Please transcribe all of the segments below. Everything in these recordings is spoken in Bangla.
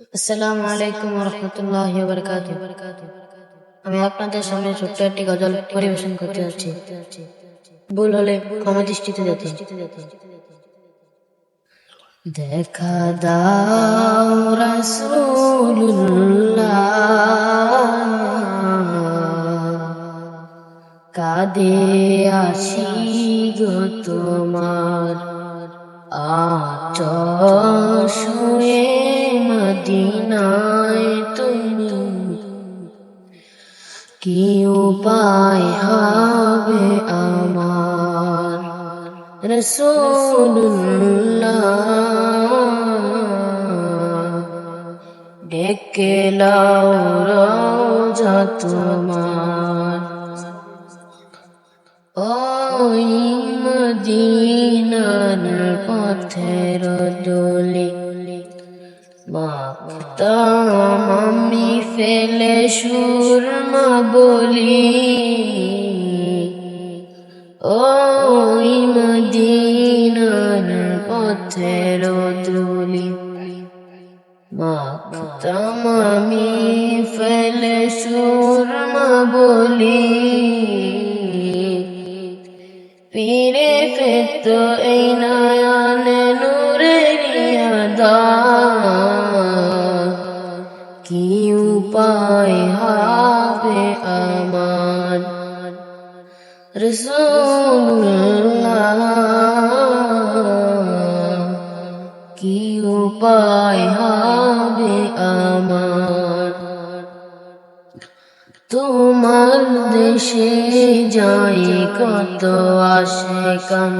আসসালামু আলাইকুম রহমতুল্লাহ বরকাত আমি আপনাদের সামনে ছোট্ট একটি গজল পরিবেশন করতে যাচ্ছি। ভুল হলে ক্ষমা দৃষ্টিতে যেতে দেখা দাও রাসূলুল্লাহ। কাঁদে আসি গো তোমার। আচ শুয়ে মদিনায় তুমি কি উপায় হবে আমার রসুল্লাহ ডেকে লাও রোজা তোমার। ওই মদিনার পথের দোলে আমি ফেলে সুরমা বলি ওই মদিনার পথের দোলে মাখতাম আমি ফেলে সুরমা বলি ফিরে পেত এই নয়নে নূরের ইয়াদা কি উপায় হবে আমার? তোমার দেশে যাই কত আসে কান।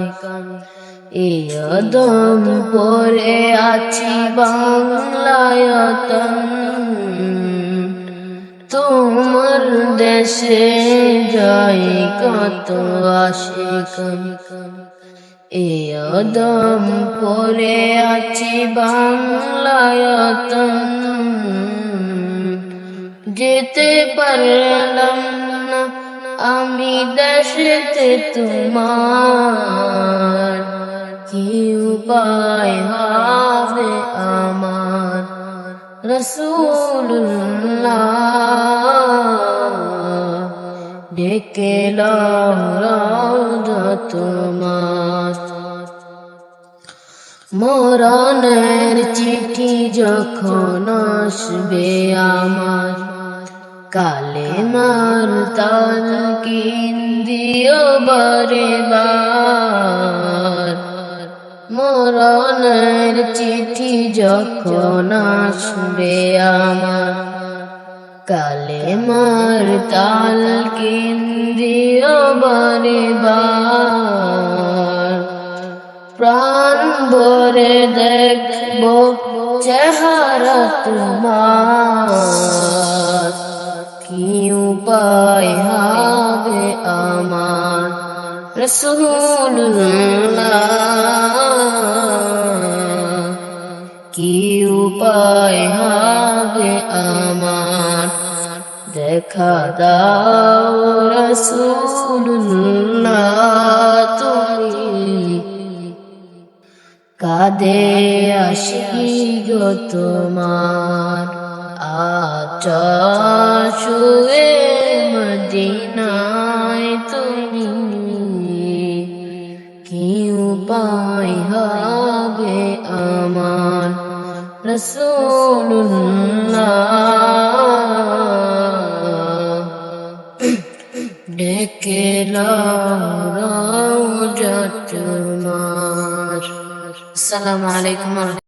এ অদম পরে আছি বাংলায়তন তোমার দেশে যাই কত আসে কান এ অদম পরে আছি বাংলায়তন যেতে পারলাম না আমি দেশেতে তোমার। কি উপায় হবে আমার রসুল্লাহ ডেকে তোমার মরণের চিঠি যখন আসবে আমার কালে মার তাল কিন্দিও বারে বার মরণের চিঠি যখন আসবে আমার কালে মার তাল কিন্দিও বারে বার। প্রাণ ভরে দেখব চেহারা তোমার। কি উপায় হবে আমার রসুল্লাহ? কি উপায় হবে আমার দেখা দাও রসুল্লাহ তুমি কাদে আসি গো তোমার। আচা শুয়ে মদিনায় তুমি কি উপায় হবে আমার? রসুল্লাহ আসসালামু আলাইকুম